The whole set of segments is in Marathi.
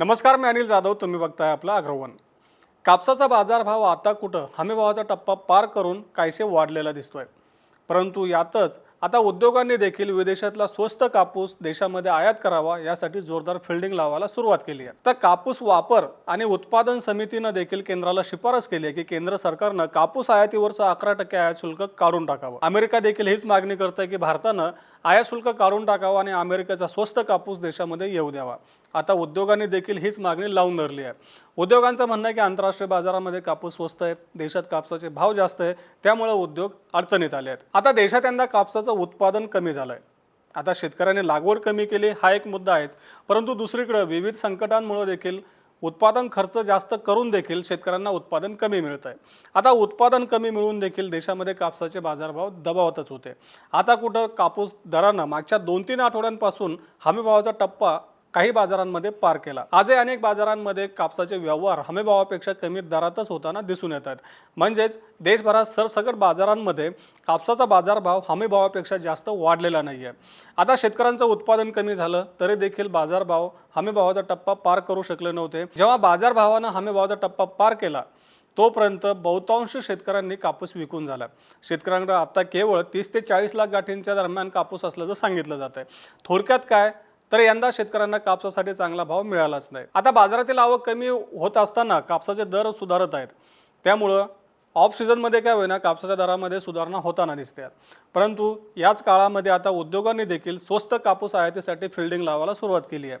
नमस्कार मी अनिल जाधव. तुम्ही बघताय आपला अग्रवन. कापसाचा बाजारभाव आता कुठं? हमीभावाचा टप्पा पार करून काहीसे वाढलेला दिसतोय. परंतु यातच आता उद्योगांनी देखील विदेशातला स्वस्त कापूस देशामध्ये आयात करावा यासाठी जोरदार फिल्डिंग लावायला सुरुवात केली आहे. तर कापूस वापर आणि उत्पादन समितीनं देखील केंद्राला शिफारस केली आहे की केंद्र सरकारनं कापूस आयातीवरचं अकरा टक्के आयात शुल्क काढून टाकावं. अमेरिका देखील हीच मागणी करत आहे की भारतानं आयात शुल्क काढून टाकावं आणि अमेरिकेचा स्वस्त कापूस देशामध्ये येऊ द्यावा. आता उद्योगांनी देखील हीच मागणी लावून धरली आहे. उद्योगांचं म्हणणं आहे की आंतरराष्ट्रीय बाजारामध्ये कापूस स्वस्त आहे देशात कापसाचे भाव जास्त आहे त्यामुळे उद्योग अडचणीत आले आहेत. आता देशात यंदा कापसाचं उत्पादन कमी झालं आहे आता शेतकऱ्यांनी लागवड कमी केली हा एक मुद्दा आहेच. परंतु दुसरीकडे विविध संकटांमुळे देखील उत्पादन खर्च जास्त करून देखील शेतकऱ्यांना उत्पादन कमी मिळत आहे आता उत्पादन कमी मिळून देखील देशामध्ये कापसाचे बाजारभाव दबावतच होते. आता कुठं कापूस दरानं मागच्या दोन तीन आठवड्यांपासून हमीभावाचा टप्पा काही बाजारांमध्ये पार केला. आजही अनेक बाजारांमध्ये कापसाचे व्यवहार हमीभावापेक्षा कमी दरातच होताना दिसून येत आहेत. म्हणजेच देशभरात सरसकट बाजारांमध्ये कापसाचा बाजारभाव हमीभावापेक्षा जास्त वाढलेला नाही आहे आता शेतकऱ्यांचं उत्पादन कमी झालं तरी देखील बाजारभाव हमीभावाचा टप्पा पार करू शकले नव्हते. जेव्हा बाजारभावानं हमीभावाचा टप्पा पार केला तोपर्यंत बहुतांश शेतकऱ्यांनी कापूस विकून झाला. शेतकऱ्यांकडे आता केवळ तीस ते चाळीस लाख गाठींच्या दरम्यान कापूस असल्याचं सांगितलं जात आहे थोडक्यात काय? तर यंदा शेतकऱ्यांना कापसासाठी चांगला भाव मिळालाच नाही. आता बाजारातील आवक कमी होत असताना कापसाचे दर सुधारत आहेत. त्यामुळं ऑफ सीझनमध्ये काय होईना कापसाच्या दरामध्ये सुधारणा होताना दिसते. परंतु याच काळामध्ये आता उद्योगांनी देखील स्वस्त कापूस आयातीसाठी फिल्डिंग लावायला सुरुवात केली आहे.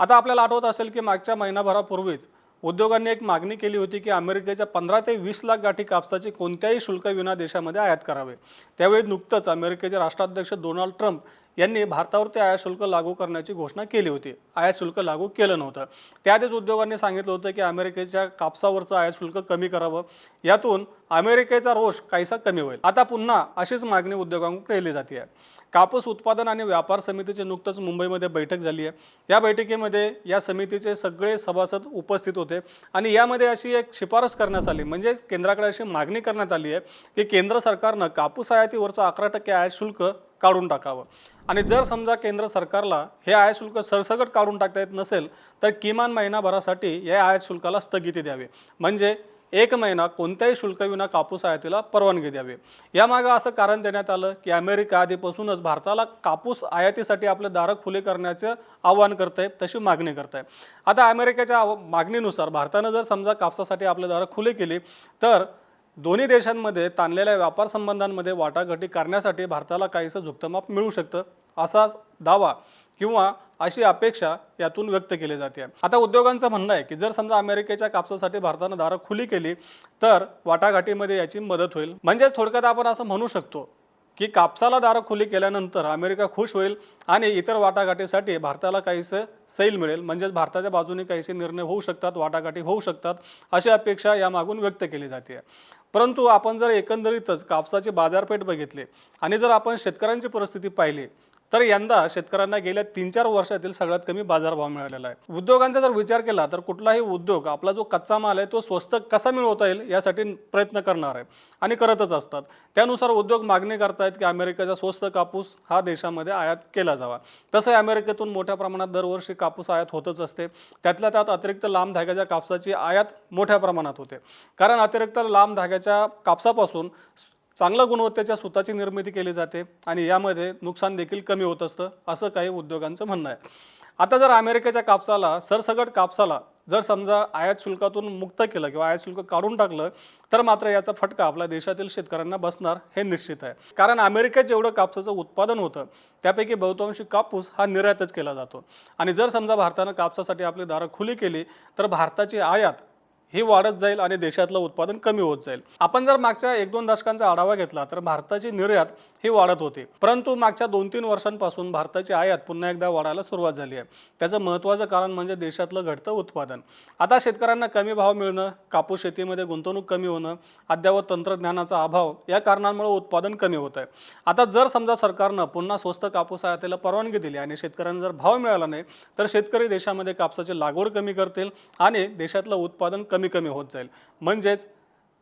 आता आपल्याला आठवत असेल की मागच्या महिनाभरापूर्वीच उद्योगांनी एक मागणी केली होती की अमेरिकेच्या पंधरा ते वीस लाख गाठी कापसाची कोणत्याही शुल्कविना देशामध्ये आयात करावे. त्यावेळी नुकतंच अमेरिकेचे राष्ट्राध्यक्ष डोनाल्ड ट्रम्प यांनी भारतावरती आयात शुल्क लागू करण्याची घोषणा केली होती. आयात शुल्क लागू केलं नव्हतं. त्याआधीच उद्योगांनी सांगितलं होतं की अमेरिकेच्या कापसावरचं आयात शुल्क कमी करावं. यातून अमेरिकेचा रोष काहीसा कमी होईल. आता पुन्हा अशीच मागणी उद्योगांकडून केली जाते आहे कापूस उत्पादन आणि व्यापार समितीची नुकतंच मुंबईमध्ये बैठक झाली आहे. या बैठकीमध्ये या समितीचे सगळे सभासद उपस्थित होते आणि यामध्ये अशी एक शिफारस करण्यात आली. म्हणजे केंद्राकडे अशी मागणी करण्यात आली आहे की केंद्र सरकारनं कापूस आयातीवरचं अकरा टक्के आयात शुल्क काढून टाकावं. आणि जर समजा केंद्र सरकारला हे आयात शुल्क सरसकट काढून टाकता येत नसेल तर किमान महिनाभरासाठी या आयात शुल्काला स्थगिती द्यावी. म्हणजे एक महिना कोणत्याही शुल्कविना कापूस आयातीला परवानगी द्यावी. यामागं असं कारण देण्यात आलं की अमेरिका आधीपासूनच भारताला कापूस आयातीसाठी आपले दारं खुले करण्याचं आवाहन करत आहे तशी मागणी करत आहे आता अमेरिकेच्या आव- मागणीनुसार भारतानं जर समजा कापसासाठी आपले दारं खुले केली तर दोन्ही देशांमध्ये ताणलेल्या व्यापार संबंधांमध्ये वाटाघाटी करण्यासाठी भारताला काहीसं झुकतमाप मिळू शकतं असा दावा किंवा अशी अपेक्षा यातून व्यक्त केली जाते. आता उद्योगांचं म्हणणं आहे की जर समजा अमेरिकेच्या कापसासाठी भारतानं दारं खुली केली तर वाटाघाटीमध्ये याची मदत होईल. म्हणजेच थोडक्यात आपण असं म्हणू शकतो की कापसाला दारं खुली केल्यानंतर अमेरिका खुश होईल आणि इतर वाटाघाटीसाठी भारताला काहीसे सैल मिळेल. म्हणजेच भारताच्या बाजूने काहीसे निर्णय होऊ शकतात वाटाघाटी होऊ शकतात अशी अपेक्षा यामागून व्यक्त केली जाते. परंतु आपण जर एकंदरीतच कापसाची बाजारपेठ बघितली आणि जर आपण शेतकऱ्यांची परिस्थिती पाहिली तर यंदा शेतकऱ्यांना गेल्या तीन चार वर्षातील सगळ्यात कमी बाजारभाव मिळालेला आहे. उद्योगांचा जर विचार केला तर कुठलाही उद्योग आपला जो कच्चा माल आहे तो स्वस्त कसा मिळवता येईल यासाठी प्रयत्न करणार आहे आणि करतच असतात. त्यानुसार उद्योग मागणी करतायत की अमेरिकेचा स्वस्त कापूस हा देशामध्ये आयात केला जावा. तसं अमेरिकेतून मोठ्या प्रमाणात दरवर्षी कापूस आयात होतच असते. त्यातल्या त्यात अतिरिक्त लांब धाग्याच्या कापसाची आयात मोठ्या प्रमाणात होते. कारण अतिरिक्त लांब धाग्याच्या कापसापासून चांगल्या गुणवत्तेच्या सुताची निर्मिती केली जाते आणि यामध्ये नुकसान देखील कमी होत असतं असं काही उद्योगांचं म्हणणं आहे. आता जर अमेरिकेच्या कापसाला सरसगट कापसाला जर समजा आयात शुल्कातून मुक्त केलं किंवा आयात शुल्क काढून टाकलं तर मात्र याचा फटका आपल्या देशातील शेतकऱ्यांना बसणार हे निश्चित आहे. कारण अमेरिकेत जेवढं कापसाचं उत्पादन होतं त्यापैकी बहुतांशी कापूस हा निर्यातच केला जातो. आणि जर समजा भारतानं कापसासाठी आपली दारं खुली केली तर भारताची आयात ही वाढत जाईल आणि देशातलं उत्पादन कमी होत जाईल. आपण जर मागच्या एक दोन दशकांचा आढावा घेतला तर भारताची निर्यात ही वाढत होती. परंतु मागच्या दोन तीन वर्षांपासून भारताची आयात पुन्हा एकदा वाढायला सुरुवात झाली आहे. त्याचं महत्त्वाचं कारण म्हणजे देशातलं घटतं उत्पादन. आता शेतकऱ्यांना कमी भाव मिळणं कापूस शेतीमध्ये गुंतवणूक कमी होणं अद्ययावत तंत्रज्ञानाचा अभाव या कारणांमुळे उत्पादन कमी होत आहे. आता जर समजा सरकारनं पुन्हा स्वस्त कापूस आयातीला परवानगी दिली आणि शेतकऱ्यांना जर भाव मिळाला नाही तर शेतकरी देशामध्ये कापसाची लागवड कमी करतील आणि देशातलं उत्पादन कमी कमी कमी होत जाईल. म्हणजेच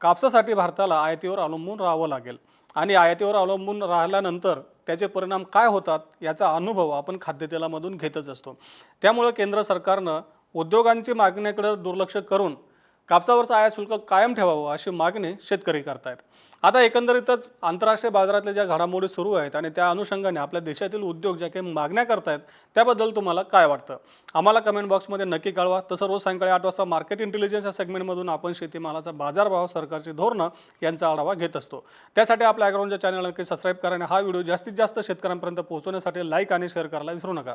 कापसासाठी भारताला आयातीवर अवलंबून राहावं लागेल. आणि आयातीवर अवलंबून राहिल्यानंतर त्याचे परिणाम काय होतात याचा अनुभव आपण खाद्यतेलामधून घेतच असतो. त्यामुळं केंद्र सरकारनं उद्योगांची मागणीकडे दुर्लक्ष करून कापसावरचं आयात शुल्क कायम ठेवावं अशी मागणी शेतकरी करतायत. आता एकंदरीतच आंतरराष्ट्रीय बाजारातल्या ज्या घडामोडी सुरू आहेत आणि त्या अनुषंगाने आपल्या देशातील उद्योग ज्या काही मागण्या करतायत त्याबद्दल तुम्हाला काय वाटतं? आम्हाला कमेंट बॉक्समध्ये नक्की कळवा. तसं रोज सायंकाळी आठ वाजता मार्केट इंटेलिजन्स या सेगमेंटमधून आपण शेतीमालाचा बाजारभाव सरकारची धोरणं यांचा आढावा घेत असतो. त्यासाठी आपल्या अॅग्राऊंडच्या चॅनल नक्की सबस्क्राईब करा आणि हा व्हिडिओ जास्तीत जास्त शेतकऱ्यांपर्यंत पोहोचवण्यासाठी लाईक आणि शेअर करायला विसरू नका.